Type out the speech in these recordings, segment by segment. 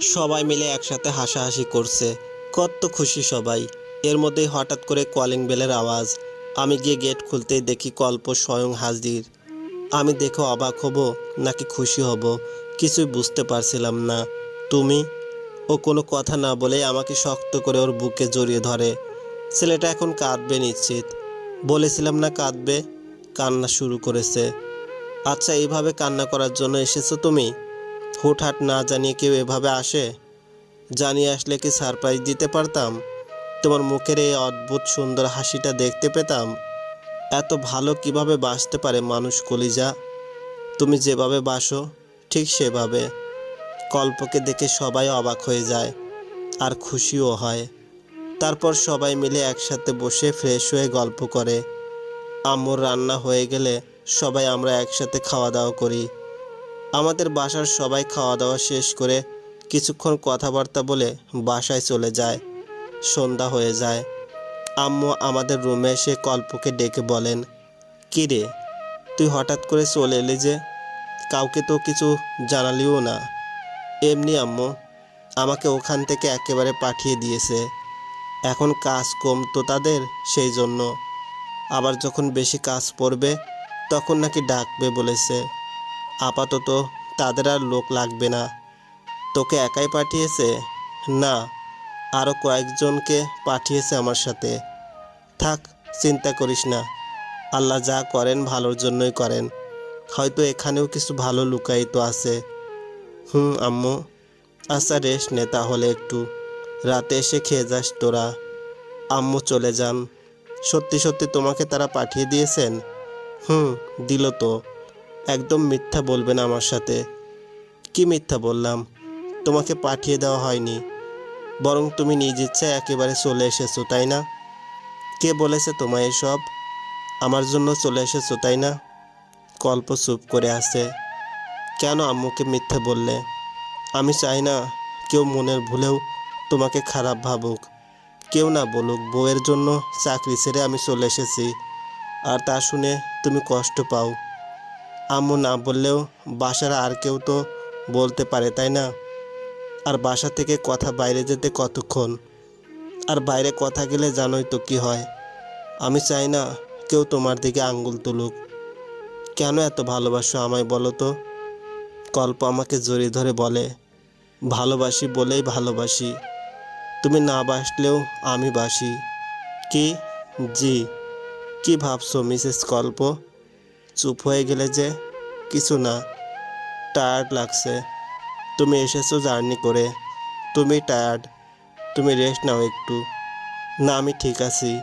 সবাই মিলে একসাথে হাসাহাসি করছে। কত খুশি সবাই। এর মধ্যেই হঠাৎ করে কলিং বেলের আওয়াজ। আমি গিয়ে গেট খুলতেই দেখি কল্প স্বয়ং হাজির। আমি দেখে অবাক হব, নাকি খুশি হব। কিছুই বুঝতে পারছিলাম না। তুমি? ও কোনো কথা না বলে আমাকে শক্ত করে ওর বুকে জড়িয়ে ধরে। ছেলেটা এখন কাঁদবে নিশ্চিত। বলেছিলাম না কাঁদবে? কান্না শুরু করেছে। আচ্ছা এইভাবে কান্না করার জন্য এসেছ তুমি? হুটহাট না জানিয়ে কেউ এভাবে আসে? জানিয়ে আসলে কি সারপ্রাইজ দিতে পারতাম? তোমার মুখের এই অদ্ভুত সুন্দর হাসিটা দেখতে পেতাম? এত ভালো কীভাবে বাসতে পারে মানুষ কলিজা? তুমি যেভাবে বাসো, ঠিক সেভাবে। কল্পকে দেখে সবাই অবাক হয়ে যায়, আর খুশিও হয়। তারপর সবাই মিলে একসাথে বসে ফ্রেশ হয়ে গল্প করে। আম্মুর রান্না হয়ে গেলে সবাই আমরা একসাথে খাওয়া দাওয়া করি। আমাদের বাসার সবাই খাওয়া দাওয়া শেষ করে কিছুক্ষণ কথাবার্তা বলে বাসায় চলে যায়। সন্ধ্যা হয়ে যায়। আম্মু আমাদের রুমে এসে কল্পকে ডেকে বলেন, "কী রে, তুই হঠাৎ করে চলে এলি যে? কাউকে তো কিছু জানালিও না। এমনি আম্মু, আমাকে ওখান থেকে একেবারে পাঠিয়ে দিয়েছে। এখন কাজ কম তো তাদের সেই জন্য। আবার যখন বেশি কাজ পড়বে, তখন নাকি ডাকবে বলেছে। আপাতত তাদের আর লোক লাগবে না। তোকে একাই পাঠিয়েছে? না আরও কয়েকজনকে পাঠিয়েছে আমার সাথে। থাক, চিন্তা করিস না। আল্লাহ যা করেন ভালোর জন্যই করেন। হয়তো এখানেও কিছু ভালো লুকায়িত আছে। হুম, আম্মু। আচ্ছা রেস্ট নে তাহলে একটু। রাতে এসে খেয়ে যাস তোরা। আম্মু, চলে যান। সত্যি সত্যি তোমাকে তারা পাঠিয়ে দিয়েছেন? হুম, দিল তো। একদম মিথ্যা বলবে না আমার সাথে। কি মিথ্যা বললাম? তোমাকে পাঠিয়ে দেওয়া হয়নি। বরং তুমি নিজ ইচ্ছায় একেবারে চলে এসেছ, তাই না? কে বলেছে তোমায় এসব? আমার জন্য চলে এসেছ, তাই না? কল্প চুপ করে আছে। কেন আম্মুকে মিথ্যে বললে? আমি চাই না কেউ মনের ভুলেও তোমাকে খারাপ ভাবুক। কেউ না বলুক, বউয়ের জন্য চাকরি ছেড়ে আমি চলে এসেছি। আর তা শুনে তুমি কষ্ট পাও। আম্মু না বললেও বাসার আর কেউ তো বলতে পারে, তাই না? আর বাসা থেকে কথা বাইরে যেতে কতক্ষণ? আর বাইরে কথা গেলে জানোই তো কি হয়। আমি চাই না কেউ তোমার দিকে আঙ্গুল তুলুক। কেন এত ভালোবাসো আমায় বলো তো? কল্প আমাকে জড়িয়ে ধরে বলে, ভালোবাসি বলেই ভালোবাসি। তুমি না বাসলেও আমি বাসি। কি? জি। কি ভাবছ, মিসেস কল্প? চুপ হয়ে গেলে যে, কিছু না টায়ার্ড লাগছে। তুমি এসেছ জার্নি করে। তুমি টায়ার্ড তুমি রেস্ট নাও একটু। না, আমি ঠিক আছি।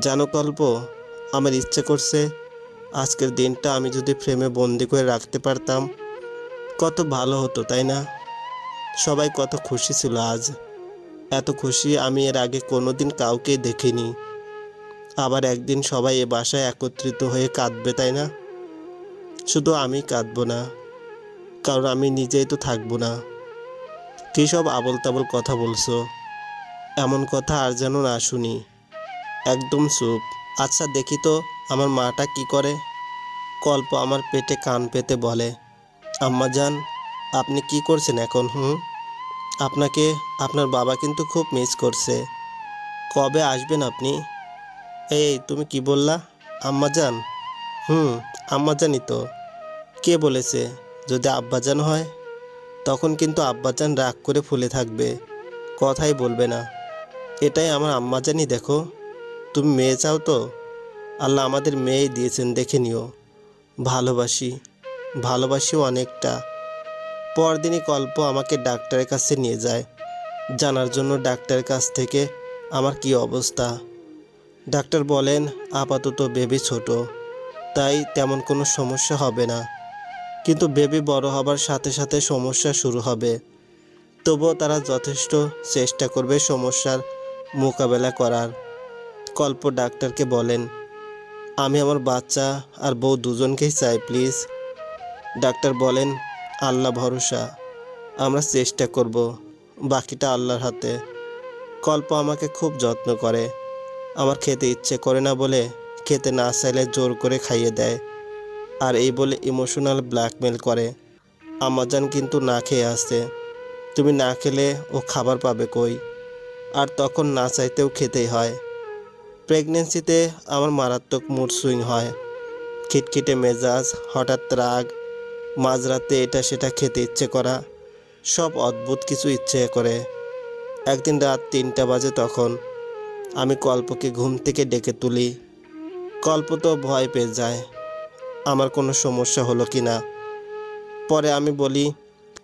জানো কল্প, আমার ইচ্ছে করছে আজকের দিনটা আমি যদি ফ্রেমে বন্দি করে রাখতে পারতাম, কত ভালো হতো, তাই না? সবাই কত খুশি ছিল আজ। এত খুশি আমি এর আগে কোনোদিন কাউকে দেখিনি। আবার একদিন সবাই এ বাসায় একত্রিত হয়ে কাঁদবে, তাই না? শুধু আমি কাঁদবো না, কারণ আমি নিজেই তো থাকব না। কী সব আবল তাবল কথা বলছো? এমন কথা আর যেন না শুনি। একদম চুপ। আচ্ছা দেখি তো আমার মাটা কি করে? কল্প আমার পেটে কান পেতে বলে, আম্মা যান আপনি কি করছেন এখন, হুম? আপনাকে, আপনার বাবা কিন্তু খুব মিস করছে। কবে আসবেন আপনি? এই, তুমি কি বললা? আম্মা যান হুম আম্মা জানি তো। কে বলেছে, যদি আব্বাজান হয়? তখন কিন্তু আব্বাজান রাগ করে ফুলে থাকবে, কথাই বলবে না। এটাই আমার আম্মাজানই, দেখো। তুমি মেয়ে চাও তো? আল্লাহ আমাদের মেয়েই দিয়েছেন, দেখে নিও। ভালোবাসি, ভালোবাসিও অনেকটা। পরদিনই কল্প আমাকে ডাক্তারের কাছে নিয়ে যায়। জানার জন্য ডাক্তারের কাছ থেকে আমার কি অবস্থা? ডাক্তার বলেন, আপাতত বেবি ছোট, তাই তেমন কোনো সমস্যা হবে না। কিন্তু বেবি বড় হবার সাথে সাথে সমস্যা শুরু হবে। তবুও তারা যথেষ্ট চেষ্টা করবে সমস্যার মোকাবেলা করার। কল্প ডাক্তারকে বলেন, আমি আমার বাচ্চা আর বউ দুজনকেই চাই, প্লিজ। ডাক্তার বলেন, আল্লাহ ভরসা, আমরা চেষ্টা করব, বাকিটা আল্লাহর হাতে। কল্প আমাকে খুব যত্ন করে। আমার খেতে ইচ্ছে করে না বলে খেতে না চাইলে জোর করে খাইয়ে দেয়। আর এই বলে ইমোশনাল ব্ল্যাকমেল করে। আমাজান কিন্তু না খেয়ে আসে তুমি না খেলে ও খাবার পাবে কই? আর তখন না চাইতেও খেতেই হয়। প্রেগনেন্সিতে আমার মারাত্মক মুড সুইং হয়। খিটখিটে মেজাজ, হঠাৎ রাগ, মাঝরাতে এটা সেটা খেতে ইচ্ছে করা। সব অদ্ভুত কিছু ইচ্ছে করে। একদিন রাত তিনটা বাজে তখন আমি কল্পকে ঘুম থেকে ডেকে তুলি। কল্প তো ভয় পেয়ে যায়, আমার কোনো সমস্যা হলো কি না? পরে আমি বলি,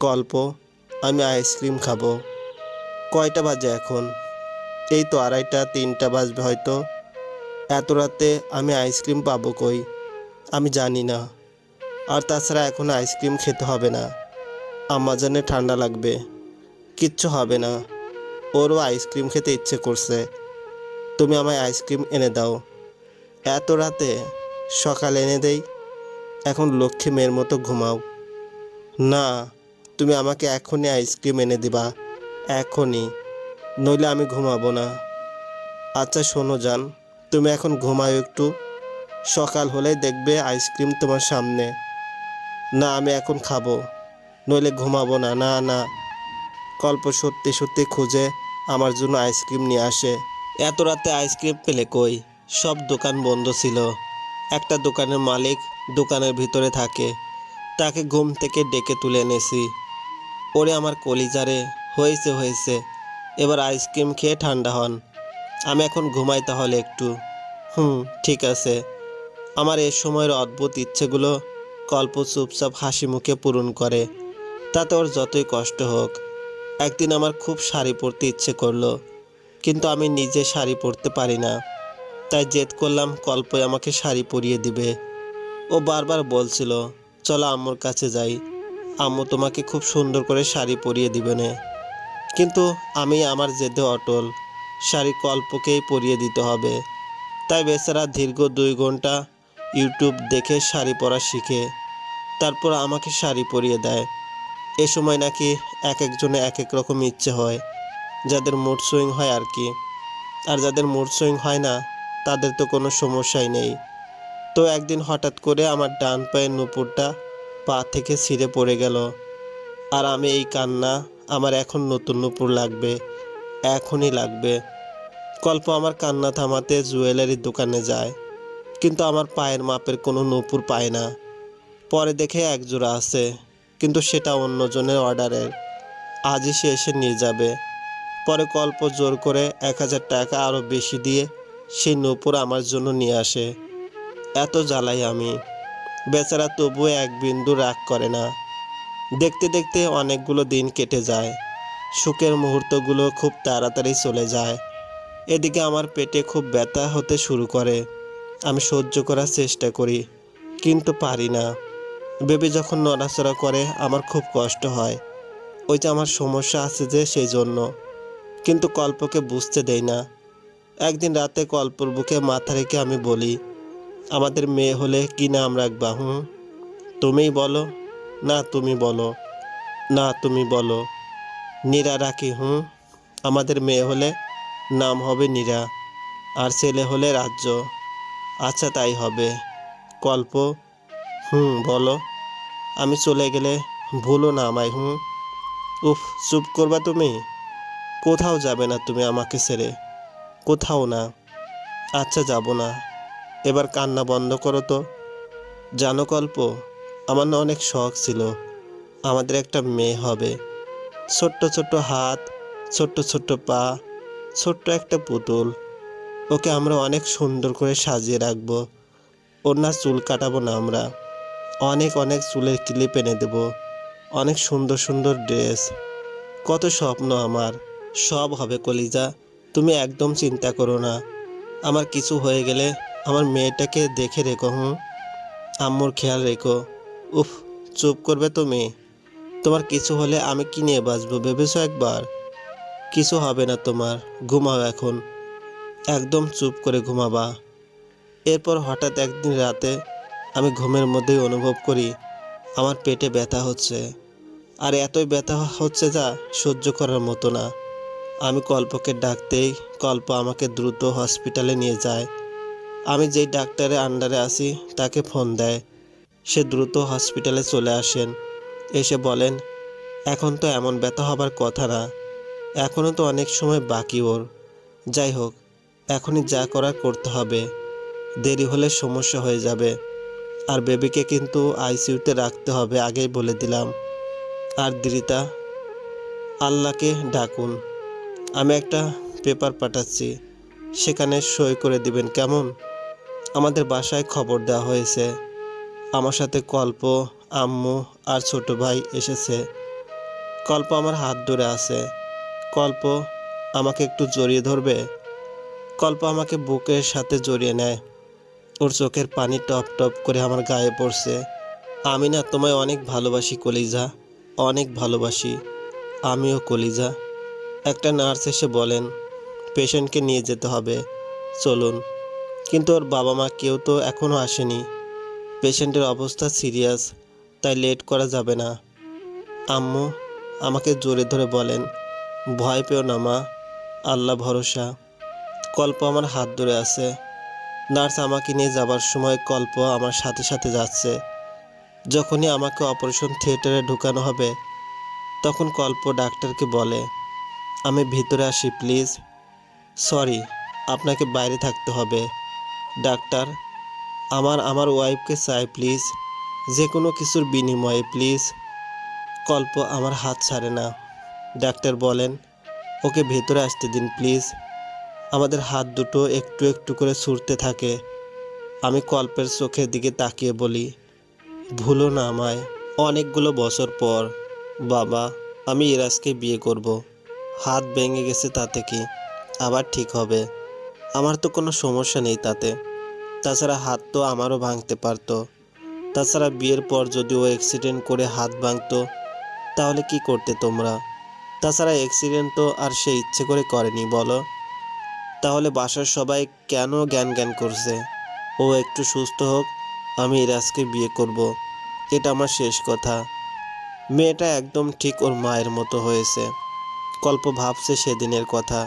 কল্প, আমি আইসক্রিম খাব। কয়টা বাজে এখন? এই তো আড়াইটা, তিনটা বাজবে হয়তো। এত রাতে আমি আইসক্রিম পাবো কই? আমি জানি না। আর তাছাড়া এখন আইসক্রিম খেতে হবে না। আমাজনে ঠান্ডা লাগবে। কিচ্ছু হবে না। ওরও আইসক্রিম খেতে ইচ্ছে করছে। তুমি আমায় আইসক্রিম এনে দাও। এত রাতে সকাল এনে দেই, এখন লক্ষ্মী মেয়ের মতো ঘুমাও। না, তুমি আমাকে এখনই আইসক্রিম এনে দিবা, এখনই, নইলে আমি ঘুমাবো না। আচ্ছা শোনো যান তুমি এখন ঘুমাও একটু। সকাল হলেই দেখবে আইসক্রিম তোমার সামনে। না, আমি এখন খাব, নইলে ঘুমাবো না না না। কল্প সত্যি সত্যি খুঁজে আমার জন্য আইসক্রিম নিয়ে আসে। এত রাতে আইসক্রিম পেলে কই? সব দোকান বন্ধ ছিল। একটা দোকানের মালিক দোকানের ভিতরে থাকে। তাকে ঘুম থেকে ডেকে তুলে এনেছি। ওরে আমার কলিজারে হয়েছে হয়েছে। এবার আইসক্রিম খেয়ে ঠান্ডা হন। আমি এখন ঘুমাই তাহলে একটু। হুম, ঠিক আছে। আমার এ সময়ের অদ্ভুত ইচ্ছেগুলো কল্প চুপচাপ হাসি মুখে পূরণ করে। তাতে ওর যতই কষ্ট হোক, একদিন আমার খুব শাড়ি পরতে ইচ্ছে করল। কিন্তু আমি নিজে শাড়ি পরতে পারি না। তাই জেদ করলাম কল্পই আমাকে শাড়ি পরিয়ে দিবে। ও বারবার বলছিল, চলো আম্মুর কাছে যাই। আম্মু তোমাকে খুব সুন্দর করে শাড়ি পরিয়ে দিবে না। কিন্তু আমি আমার জেদে অটল। শাড়ি কল্পকেই পরিয়ে দিতে হবে। তাই বেচারা দীর্ঘ দুই ঘণ্টা ইউটিউব দেখে শাড়ি পরা শিখে, তারপর আমাকে শাড়ি পরিয়ে দেয়। এ সময় নাকি এক একজনে এক এক রকম ইচ্ছে হয়। যাদের মুড সুইং হয় আর কি। আর যাদের মুড সুইং হয় না, তাদের তো কোনো সমস্যাই নেই। তো একদিন হঠাৎ করে আমার ডান পায়ের নুপুরটা পা থেকে ছিঁড়ে পড়ে গেল। আর আমি এই কান্না আমার এখন নতুন নুপুর লাগবে, এখনই লাগবে। কল্প আমার কান্না থামাতে জুয়েলারির দোকানে যায়, কিন্তু আমার পায়ের মাপের কোনো নূপুর পায় না। পরে দেখে একজোড়া আছে, কিন্তু সেটা অন্যজনের অর্ডারের আজই সে এসে নিয়ে যাবে। পরে কল্প জোর করে এক হাজার টাকা আরও বেশি দিয়ে সেই নূপুর আমার জন্য নিয়ে আসে। এত জ্বালাই আমি। বেচারা তবুও এক বিন্দু রাগ করে না। দেখতে দেখতে অনেকগুলো দিন কেটে যায়। সুখের মুহূর্তগুলো খুব তাড়াতাড়ি চলে যায়। এদিকে আমার পেটে খুব ব্যথা হতে শুরু করে। আমি সহ্য করার চেষ্টা করি, কিন্তু পারি না। বেবি যখন নড়াচড়া করে, আমার খুব কষ্ট হয়। ওই যে আমার সমস্যা আছে যে সেই জন্য কিন্তু কল্পকে বুঝতে দেই না। একদিন রাতে কল্পর বুকে মাথা রেখে আমি বলি, আমাদের মেয়ে হলে কি নাম রাখবা হুম তুমিই বলো। না, তুমি বলো। না, তুমি বলো। নীরা রাখি হুম আমাদের মেয়ে হলে নাম হবে নীরা, আর ছেলে হলে রাজ্য। আচ্ছা তাই হবে। কল্প? হুম বলো। আমি চলে গেলে ভুলো না আমায় হুম উফ, চুপ করবা তুমি? কোথাও যাবে না তুমি আমাকে ছেড়ে। কোথাও না। আচ্ছা যাব না। এবার কান্না বন্ধ করো তো। জানো কল্প, আমার না অনেক শখ ছিল। আমাদের একটা মেয়ে হবে। ছোট্ট ছোট্ট হাত, ছোট্ট ছোট্ট পা, ছোট্ট একটা পুতুল। ওকে আমরা অনেক সুন্দর করে সাজিয়ে রাখব। ওর না চুল কাটাবো না আমরা। অনেক অনেক চুলের ক্লিপ এনে দেব। অনেক সুন্দর সুন্দর ড্রেস। কত স্বপ্ন আমার। সব হবে কলিজা, তুমি একদম চিন্তা করো না। আমার কিছু হয়ে গেলে আমার মেয়েটাকে দেখে রেখো, হুম? আম্মুর খেয়াল রেখো। উফ, চুপ করবে তুমি তোমার কিছু হলে আমি কি নিয়ে বাঁচবো ভেবেছো একবার? কিছু হবে না তোমার, ঘুমাও এখন। একদম চুপ করে ঘুমাবা। এরপর হঠাৎ একদিন রাতে আমি ঘুমের মধ্যেই অনুভব করি, আমার পেটে ব্যথা হচ্ছে। আর এতই ব্যথা হচ্ছে যা সহ্য করার মতো না। আমি কল্পকে ডাকতেই কল্প আমাকে দ্রুত হসপিটালে নিয়ে যায়। আমি যেই ডাক্তারের আন্ডারে আছি, তাকে ফোন দেয়। সে দ্রুত হসপিটালে চলে আসেন। এসে বলেন, এখন তো এমন ব্যথা হবার কথা না। এখনও তো অনেক সময় বাকি ওর। যাই হোক, এখনই যা করার করতে হবে। দেরি হলে সমস্যা হয়ে যাবে। আর বেবিকে কিন্তু আইসিইউতে রাখতে হবে, আগেই বলে দিলাম। আর দিরিতা আল্লাহকে ডাকুন। আমি একটা পেপার পাঠাচ্ছি, সেখানে সই করে দিবেন, কেমন? আমাদের বাসায় খবর দেওয়া হয়েছে। আমার সাথে কল্প, আম্মু আর ছোট ভাই এসেছে। কল্প আমার হাত ধরে আছে। কল্প, আমাকে একটু জড়িয়ে ধরবে? কল্প আমাকে বুকের সাথে জড়িয়ে নেয়। ওর চোখের পানি টপ টপ করে আমার গায়ে পড়ছে। আমি না তোমায় অনেক ভালোবাসি, কলিজা। অনেক ভালোবাসি। আমিও কলিজা। একটা নার্স এসে বলেন, পেশেন্টকে নিয়ে যেতে হবে। চলুন। কিন্তু ওর বাবা মা কেউ তো এখনও আসেনি। পেশেন্টের অবস্থা সিরিয়াস, তাই লেট করা যাবে না। আম্মু, আমাকে জোরে ধরে বলেন, ভয় পেও না মা, আল্লাহ ভরসা। কল্প আমার হাত ধরে আছে। নার্স আমাকে নিয়ে যাবার সময় কল্প আমার সাথে সাথে যাচ্ছে। যখনই আমাকে অপারেশন থিয়েটারে ঢুকানো হবে, তখন কল্প ডাক্তারকে বলে আমি ভিতরে আসি, প্লিজ। সরি, আপনাকে বাইরে থাকতে হবে। ডাক্তার, আমার আমার ওয়াইফকে চাই, প্লিজ। যে কোনো কিছুর বিনিময়ে, প্লিজ। কল্প আমার হাত ছাড়ে না। ডাক্তার বলেন, ওকে ভেতরে আসতে দিন, প্লিজ। আমাদের হাত দুটো একটু একটু করে ছুটতে থাকে। আমি কল্পের চোখের দিকে তাকিয়ে বলি, ভুলো না আমায়। অনেকগুলো বছর পর, বাবা, আমি ইরাজকে বিয়ে করব। হাত ভেঙে গেছে তাতে কি? আবার ঠিক হবে। আমার তো কোনো সমস্যা নেই তাতে। তাছাড়া হাত তো আমারও ভাঙতে পারতো। তাছাড়া বিয়ের পর যদি ও অ্যাক্সিডেন্ট করে হাত ভাঙতো, তাহলে কি করতে তোমরা? তাছাড়া অ্যাক্সিডেন্ট তো আর সে ইচ্ছে করে করেনি, বলো? তাহলে বাসার সবাই কেন জ্ঞান জ্ঞান করছে? ও একটু সুস্থ হোক, আমি ইরাজকে বিয়ে করব। এটা আমার শেষ কথা। মেয়েটা একদম ঠিক ওর মায়ের মতো হয়েছে। কল্প ভাবছে সেদিনের কথা।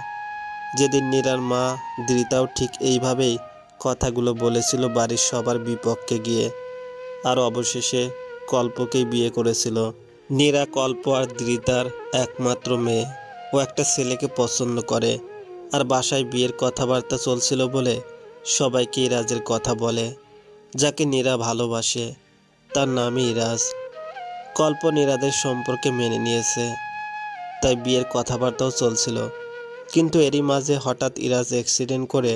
যেদিন নীরার মা দৃতাও ঠিক এইভাবেই কথাগুলো বলেছিল বাড়ির সবার বিপক্ষে গিয়ে, আর অবশেষে কল্পকেই বিয়ে করেছিল। নীরা, কল্প আর দৃতার একমাত্র মেয়ে। ও একটা ছেলেকে পছন্দ করে, আর বাসায় বিয়ের কথাবার্তা চলছিল বলে সবাইকে ইরাজের কথা বলে, যাকে নীরা ভালোবাসে। তার নামই ইরাজ। কল্প নীরাদের সম্পর্কে মেনে নিয়েছে। তাই বিয়ের কথাবার্তাও চলছিল। কিন্তু এরই মাঝে হঠাৎ ইরাজ অ্যাক্সিডেন্ট করে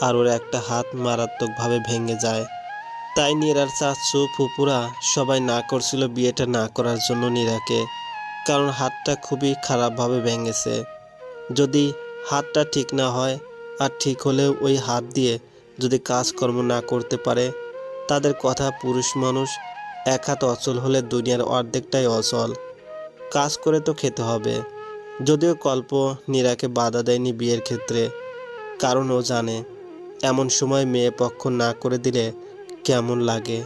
আর ওর একটা হাত মারাত্মকভাবে ভেঙে যায়। তাই নীরার চাচু ফুপুরা সবাই না করছিল বিয়েটা না করার জন্য নীরাকে, কারণ হাতটা খুবই খারাপভাবে ভেঙেছে। যদি হাতটা ঠিক না হয় আর ঠিক হলেও ওই হাত দিয়ে যদি কাজকর্ম না করতে পারে, তাদের কথা পুরুষ মানুষ এক হাত অচল হলে দুনিয়ার অর্ধেকটাই অচল। কাজ করে তো খেতে হবে। যদিও কল্প নীরাকে বাধা দেয়নি বিয়ের ক্ষেত্রে, কারণ ও জানে এমন সময় মেয়ে পক্ষ না করে দিলে কেমন লাগে।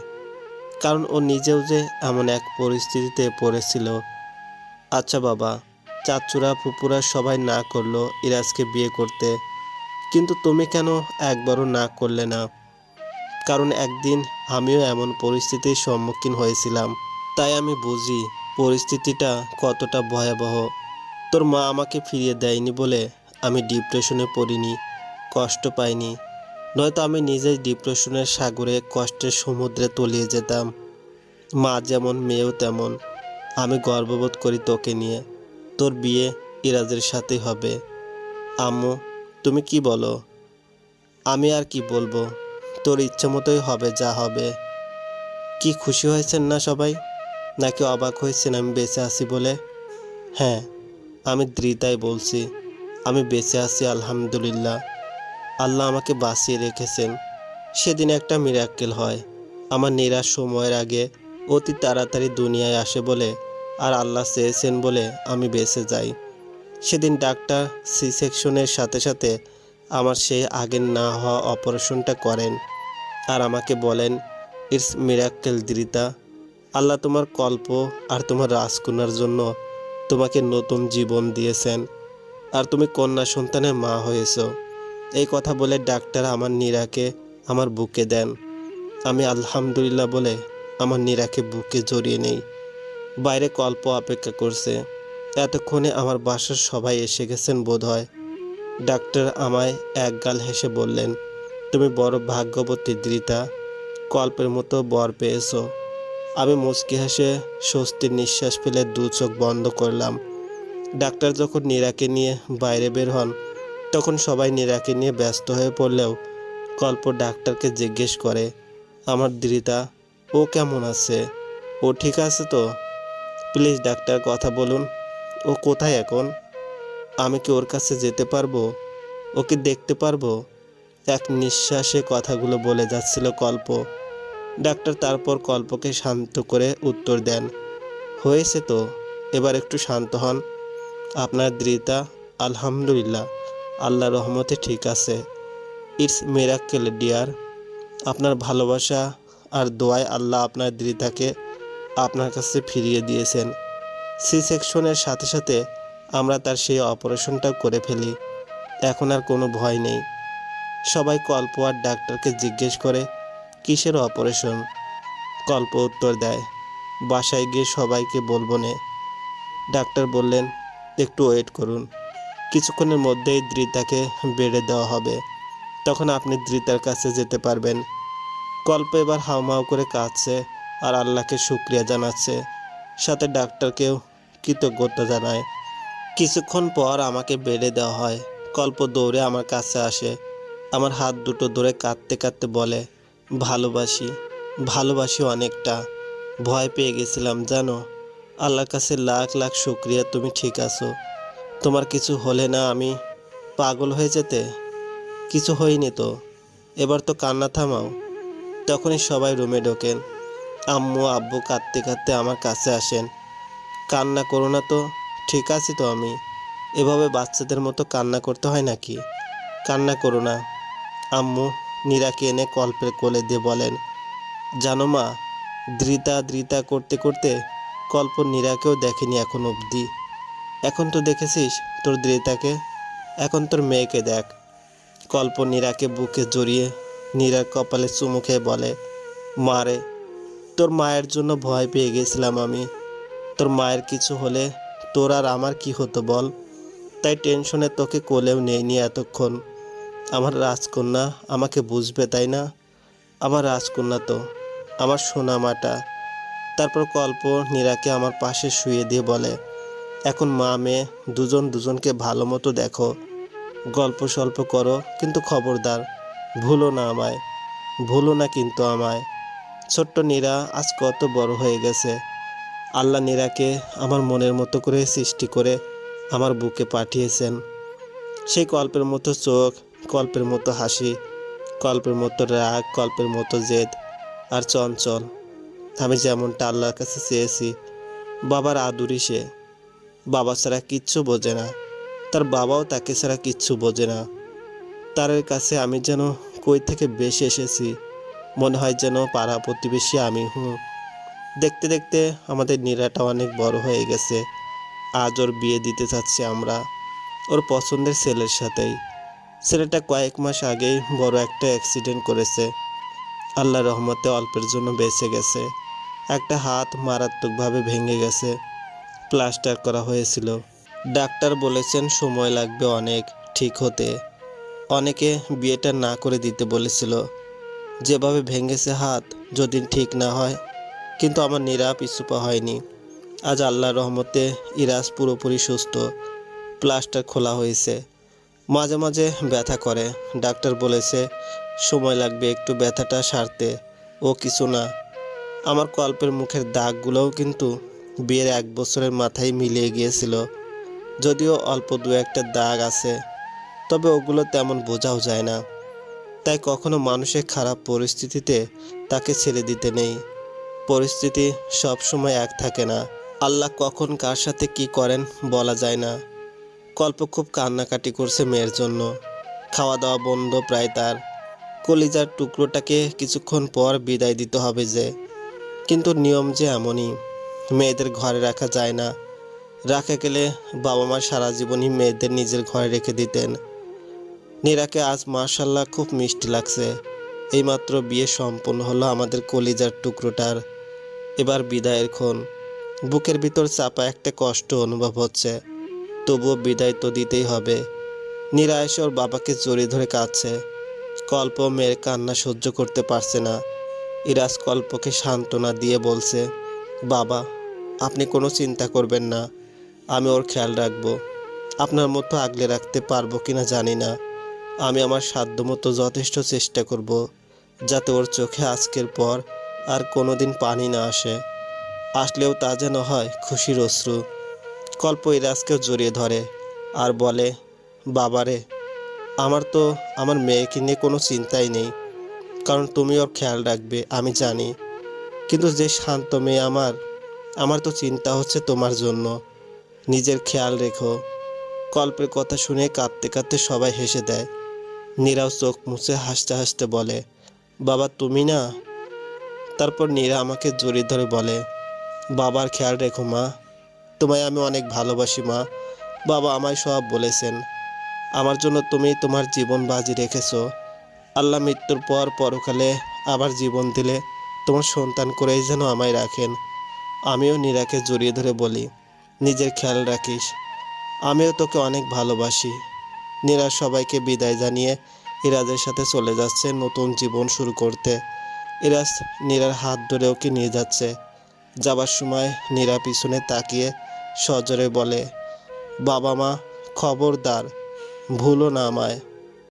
কারণ ও নিজেও যে এমন এক পরিস্থিতিতে পড়েছিল। আচ্ছা বাবা, চাচুরা ফুপুরা সবাই না করল ইরাজকে বিয়ে করতে। কিন্তু তুমি কেন একবারও না করলে না? কারণ একদিন আমিও এমন পরিস্থিতির সম্মুখীন হয়েছিলাম, তাই আমি বুঝি পরিস্থিতিটা কতটা ভয়াবহ। তোর মা আমাকে ফিরিয়ে দেয়নি বলে আমি ডিপ্রেশনে পড়িনি, কষ্ট পাইনি। নয়তো আমি নিজেই ডিপ্রেশনের সাগরে কষ্টের সমুদ্রে তলিয়ে যেতাম। মা যেমন, মেয়েও তেমন। আমি গর্ববোধ করি তোকে নিয়ে। তোর বিয়ে ইরাজের সাথেই হবে। আম্মু, তুমি কি বলো? আমি আর কি বলব? তোর ইচ্ছে মতোই হবে যা হবে। কি খুশি হয়েছেন না সবাই? নাকি অবাক হয়েছেন আমি বেঁচে আছি বলে? হ্যাঁ আমি দৃতাই বলছি, আমি বেঁচে আছি, আলহামদুলিল্লাহ। আল্লাহ আমাকে বাঁচিয়ে রেখেছেন। সেদিন একটা মিরাক্কেল হয়। আমার নিরাশ সময়ের আগে অতি তাড়াতাড়ি দুনিয়ায় আসে বলে, আর আল্লাহ চেয়েছেন বলে আমি বেঁচে যাই। সেদিন ডাক্তার সি সেকশনের সাথে সাথে আমার সেই আগের না হওয়া অপারেশনটা করেন। আর আমাকে বলেন ইটস মিরাক্কেল দৃতা আল্লাহ তোমার কল্প আর তোমার রাজকন্যার জন্য তোমাকে নতুন জীবন দিয়েছেন। আর তুমি কন্যা সন্তানের মা হয়েছ। এই কথা বলে ডাক্তার আমার নীরাকে আমার বুকে দেন। আমি আলহামদুলিল্লাহ বলে আমার নীরাকে বুকে জড়িয়ে নেই। বাইরে কল্প অপেক্ষা করছে। এতক্ষণে আমার বাসার সবাই এসে গেছেন বোধ হয় ডাক্তার আমায় এক গাল হেসে বললেন, তুমি বড় ভাগ্যবতী দৃতা কল্পের মতো বর পেয়েছ। আমি মুচকি হেসে স্বস্তির নিঃশ্বাস ফেলে দু চোখ বন্ধ করলাম। ডাক্তার যখন নীরাকে নিয়ে বাইরে বের হন, তখন সবাই নীরাকে নিয়ে ব্যস্ত হয়ে পড়লেও কল্প ডাক্তারকে জিজ্ঞেস করে, আমার দৃতা ও কেমন আছে? ও ঠিক আছে তো? প্লিজ ডাক্তার, কথা বলুন। ও কোথায় এখন? আমি কি ওর কাছে যেতে পারব? ওকে দেখতে পারব? এক নিঃশ্বাসে কথাগুলো বলে যাচ্ছিল কল্প। ডাক্তার তারপর কল্পকে শান্ত করে উত্তর দেন, হয়েছে তো, এবার একটু শান্ত হন। আপনার দৃতা আলহামদুলিল্লাহ। আল্লাহ রহমতে ঠিক আছে। It's miracle, dear. আপনার ভালোবাসা আর দোয়ায় আল্লাহ আপনার দৃতাকে আপনার কাছে ফিরিয়ে দিয়েছেন। সি সেকশনের সাথে সাথে আমরা তার সেই অপারেশনটা করে ফেলি। এখন আর কোনো ভয় নেই। সবাই কল্প আর ডাক্তারকে জিজ্ঞেস করে কিসের অপারেশন? কল্প উত্তর দেয়, বাসায় গিয়ে সবাইকে বলব নে। ডাক্তার বললেন, একটু ওয়েট করুন। কিছুক্ষণের মধ্যেই দৃতাকে বেড়ে দেওয়া হবে। তখন আপনি দৃতার কাছে যেতে পারবেন। কল্প এবার হাউমাউ করে কাঁদছে আর আল্লাহকে শুক্রিয়া জানাচ্ছে। সাথে ডাক্তারকেও কৃতজ্ঞতা জানায়। কিছুক্ষণ পর আমাকে বেড়ে দেওয়া হয়। কল্প দৌড়ে আমার কাছে আসে। আমার হাত দুটো ধরে কাঁদতে কাঁদতে বলে ভালোবাসি ভালোবাসি অনেকটা। ভয় পেয়ে গেছিলাম, জানো? আল্লাহর কাছে লাখ লাখ শুক্রিয়া, তুমি ঠিক আছো। তোমার কিছু হলে না আমি পাগল হয়ে যেতে? কিছু হয়নি তো? এবার তো কান্না থামাও। তখনই সবাই রুমে ঢোকেন। আম্মু, আব্বু কাঁদতে কাঁদতে আমার কাছে আসেন। কান্না করো না তো, ঠিক আছি তো আমি। এভাবে বাচ্চাদের মতো কান্না করতে হয় নাকি? কান্না করো না, আম্মু। নীরাকে এনে কল্পের কোলে দিয়ে বলেন, জানো মা, দ্রিতা দ্রিতা করতে করতে কল্প নীরাকেও দেখেনি এখন অবধি। এখন তো দেখেছিস তোর দ্রিতাকে? এখন তোর মেয়েকে দেখ। কল্প নীরাকে বুকে জড়িয়ে নীরার কপালে চুমু খেয়ে বলে মারে তোর মায়ের জন্য ভয় পেয়ে গেছিলাম আমি। তোর মায়ের কিছু হলে তোর আর আমার কি হতো বল? তাই টেনশনে তোকে কোলেও নেইনি এতক্ষণ। আমার রাজকন্যা আমাকে বুঝবে, তাই না? আমার রাজকন্যা তো, আমার সোনা মাটা তারপর কল্প নীরাকে আমার পাশে শুয়ে দিয়ে বলে, এখন মা মেয়ে দুজন দুজনকে ভালো মতো দেখো। গল্প স্বল্প করো, কিন্তু খবরদার। ভুলো না আমায়, ভুলো না কিন্তু আমায়। ছোট্ট নীরা আজ কত বড় হয়ে গেছে। আল্লাহ নীরাকে আমার মনের মতো করে সৃষ্টি করে আমার বুকে পাঠিয়েছেন। সেই কল্পের মতো চোখ কল্পের মতো হাসি, কল্পের মতো রাগ, কল্পের মতো জেদ আর চঞ্চল। আমি যেমনটা আল্লাহর কাছে চেয়েছি, বাবার আদুরি সে। বাবা ছাড়া কিচ্ছু বোঝে না, তার বাবাও তাকে ছাড়া কিচ্ছু বোঝে না। তার কাছে আমি যেন কই থেকে বেশি এসেছি, মনে হয় যেন পাড়া প্রতিবেশী আমি হুঁ। দেখতে দেখতে আমাদের নীরাটা অনেক বড় হয়ে গেছে, আজ ওর বিয়ে দিতে চাচ্ছি আমরা, ওর পছন্দের ছেলের সাথেই। ছেলেটা কয়েক মাস আগেই বড় একটা অ্যাক্সিডেন্ট করেছে। আল্লাহ রহমতে অল্পের জন্য বেঁচে গেছে। একটা হাত মারাত্মকভাবে ভেঙে গেছে। প্লাস্টার করা হয়েছিল। ডাক্তার বলেছেন সময় লাগবে অনেক, ঠিক হতে। অনেকে বিয়েটা না করে দিতে বলেছিল। যেভাবে ভেঙেছে হাত, যদি ঠিক না হয়, কিন্তু আমার নিরা পিছুপা হয়নি। আজ আল্লাহর রহমতে ইরাজ পুরোপুরি সুস্থ। প্লাস্টার খোলা হয়েছে। মাঝে মাঝে ব্যথা করে। ডাক্তার বলেছে, সময় লাগবে একটু ব্যথাটা সারতে। ও কিছু না। আমার কল্পের মুখের দাগগুলোও কিন্তু বিয়ের এক বছরের মাথায় মিলিয়ে গিয়েছিল। যদিও অল্প দু একটা দাগ আছে, তবে ওগুলো তেমন বোঝাও যায় না। তাই কখনো মানুষের খারাপ পরিস্থিতিতে তাকে ছেড়ে দিতে নেই। পরিস্থিতি সব সময় এক থাকে না। আল্লাহ কখন কার সাথে কি করেন বলা যায় না। কল্প খুব কান্নাকাটি করছে মেয়ের জন্য। খাওয়া দাওয়া বন্ধ প্রায় তার। কলিজার টুকরোটাকে কিছুক্ষণ পর বিদায় দিতে হবে যে। কিন্তু নিয়ম যে এমনই। মেয়েদের ঘরে রাখা যায় না। রাখা গেলে বাবা মা সারা জীবনই মেয়েদের নিজের ঘরে রেখে দিতেন। নীরাকে আজ মার্শাল্লাহ খুব মিষ্টি লাগছে। এইমাত্র বিয়ে সম্পন্ন হলো আমাদের কলিজার টুকরোটার। এবার বিদায়ের ক্ষণ। বুকের ভিতর চাপা একটা কষ্ট অনুভব হচ্ছে। তবুও বিদায় তো দিতেই হবে। নীরা এসে ওর বাবাকে জড়িয়ে ধরে কাঁদছে। কল্প মেয়ের কান্না সহ্য করতে পারছে না। ইরাজ কল্পকে সান্ত্বনা দিয়ে বলছে, বাবা, আপনি কোনো চিন্তা করবেন না। আমি ওর খেয়াল রাখব। আপনার মতো আগলে রাখতে পারব কি না জানি না। আমি আমার সাধ্যমতো যথেষ্ট চেষ্টা করব, যাতে ওর চোখে আজকের পর আর কোনোদিন পানি না আসে। আসলেও তা যেন হয় খুশির অশ্রু। কল্প ইরাজকেও জড়িয়ে ধরে আর বলে, বাবারে, আমার তো আমার মেয়েকে নিয়ে কোনো চিন্তাই নেই। কারণ তুমি ওর খেয়াল রাখবে, আমি জানি। কিন্তু যে শান্ত মেয়ে আমার আমার তো চিন্তা হচ্ছে তোমার জন্য। নিজের খেয়াল রেখো কল্পের কথা শুনে কাঁদতে কাঁদতে সবাই হেসে দেয়। নীরাও চোখ মুছে হাসতে হাসতে বলে, বাবা, তুমি না তারপর নীরা আমাকে জড়িয়ে ধরে বলে, বাবার খেয়াল রেখো মা। তোমায় আমি অনেক ভালোবাসি, মা। বাবা আমায় সব বলেছেন। আমার জন্য তুমি তোমার জীবন বাজি রেখেছো। আল্লাহ মৃত্যুর পর পরকালে আবার জীবন দিলে তোমার সন্তান করেই যেন আমায় রাখেন। আমিও নীরাকে জড়িয়ে ধরে বলি, নিজের খেয়াল রাখিস। আমিও তোকে অনেক ভালোবাসি। নীরা সবাইকে বিদায় জানিয়ে ইরাজের সাথে চলে যাচ্ছে নতুন জীবন শুরু করতে। ইরাজ নীরার হাত ধরে ওকে নিয়ে যাচ্ছে? যাবার সময় নীরা পিছনে তাকিয়ে সজরে বলে বাবা মা খবরদার ভুলো না আমায়।